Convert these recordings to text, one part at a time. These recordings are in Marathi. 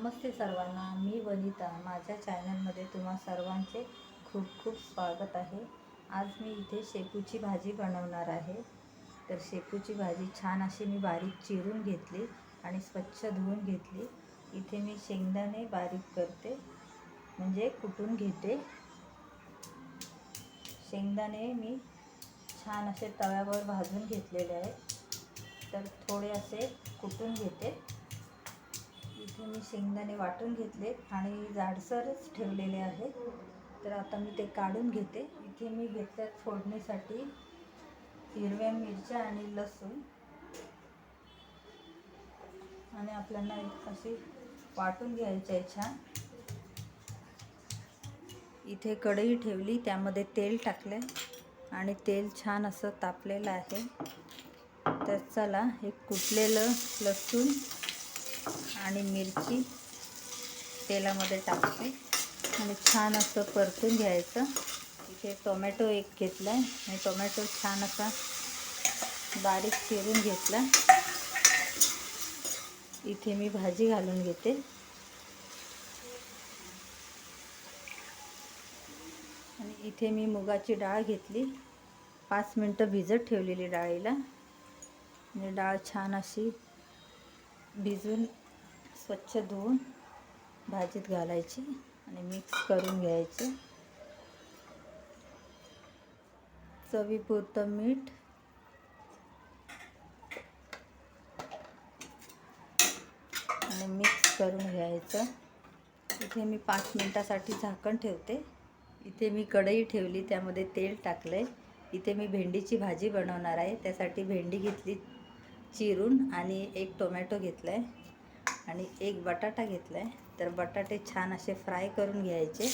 नमस्ते सर्वांना मी वनिता. माझ्या चॅनलमध्ये तुम्हा सर्वांचे खूप खूप स्वागत आहे. आज मी इथे शेपूची भाजी बनवणार आहे. तर शेपूची भाजी छान अशी मी बारीक चिरून घेतली आणि स्वच्छ धुवून घेतली. इथे मी शेंगदाणे बारीक करते म्हणजे कुटून घेते. शेंगदाणे मी छान असे तव्यावर भाजून घेतलेले आहेत. तर थोडे असे कुटून घेते. असे मी शेंगदाणे वाटून घेतले आणि जाडसरच ठेवलेले आहेत. तर आता मी ते काढून घेते. इथे मी घेतल्यात फोडणीसाठी हिरव्या मिरच्या आणि लसूण. आणि आपल्याला अशी वाटून घ्यायची आहे छान. इथे कढई ठेवली त्यामध्ये तेल टाकले आणि तेल छान असं तापलेलं आहे. तर चला हे कुटलेलं लसूण आणि मिरची तेलामध्ये टाकते. आणि छान असं परतून घ्यायचं. इथे टोमॅटो एक घेतला आहे. आणि टोमॅटो छान असा बारीक चिरून घेतला. इथे मी भाजी घालून घेते. आणि इथे मी मुगाची डाळ घेतली. पाच मिनटं भिजत ठेवलेली डाळीला. आणि डाळ छान अशी भिजून स्वच्छ धुवून भाजीत घालायची आणि मिक्स करून घ्यायचे. चवीपुरतं मीठ. आणि मिक्स करून घ्यायचं. इथे मी पाच मिनटासाठी झाकण ठेवते. इथे मी कढई ठेवली त्यामध्ये तेल टाकलं आहे इथे मी भेंडीची भाजी बनवणार आहे. त्यासाठी भेंडी घेतली चिरून आणि एक टोमॅटो घेतला आहे आणि एक बटाटा घेतला आहे तर बटाटे छान असे फ्राय करून घ्यायचे.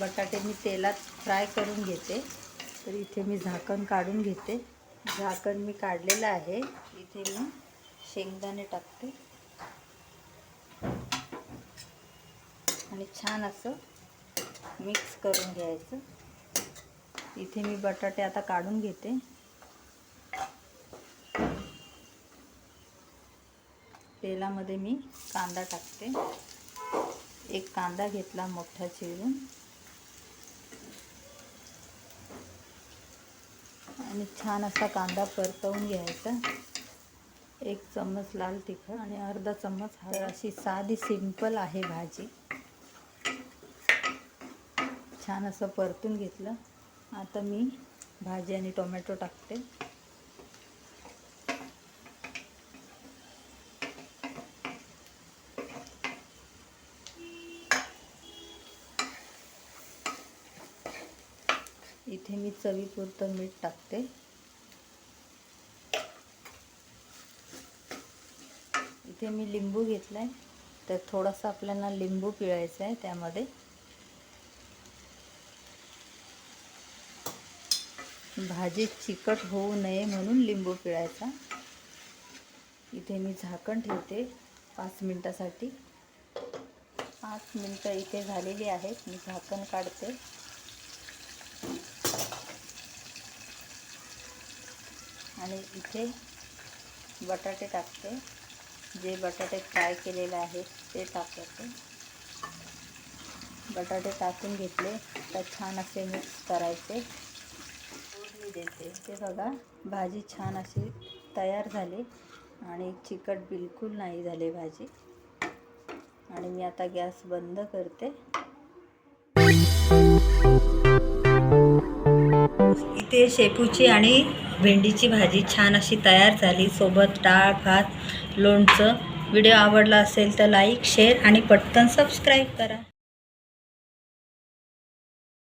बटाटे मी तेलात फ्राय करून घेते. तर इथे मी झाकण काढून घेते. झाकण मी काढलेलं आहे. इथे मी शेंगदाणे टाकते. आणि छान असं मिक्स करून घ्यायचं. इथे मी बटाटे आता काढून घेते. तेलामध्ये मी कांदा टाकते. एक कांदा घेतला मोठा चिरून. आणि छान असा कांदा परतवून घ्यायचा. एक चम्मच लाल तिखट आणि अर्धा चम्मच हळद. अशी साधी सिंपल आहे भाजी. छान असं परतून घेतलं. आता मी भाजी आणि टोमॅटो टाकते. इथे मी चवीपुरतं मीठ टाकते. इथे मी लिंबू घेतला आहे तर थोडासा आपल्याला लिंबू पिळायचा आहे त्यामध्ये. भाजी चिकट होऊ नये म्हणून लिंबू पिळायचा. इथे मी झाकण ठेवते पाच मिनटासाठी. पाच मिनटं इथे झालेली आहेत. मी झाकण काढते. आणि इथे बटाटे टाकते. जे बटाटे फ्राय केलेले आहेत ते टाकते. बटाटे टाकून घेतले तर छान असे मिक्स करायचे. फोडणी देते. ते बघा भाजी छान अशी तयार झाली आणि चिकट बिलकुल नाही झाली भाजी. आणि मी आता गॅस बंद करते. इथे शेपूची आणि भेंडीची भाजी छान अशी तयार झाली. सोबत डाळ भात लोणचं. व्हिडिओ आवडला असेल तर लाईक शेअर आणि पटकन सबस्क्राईब करा.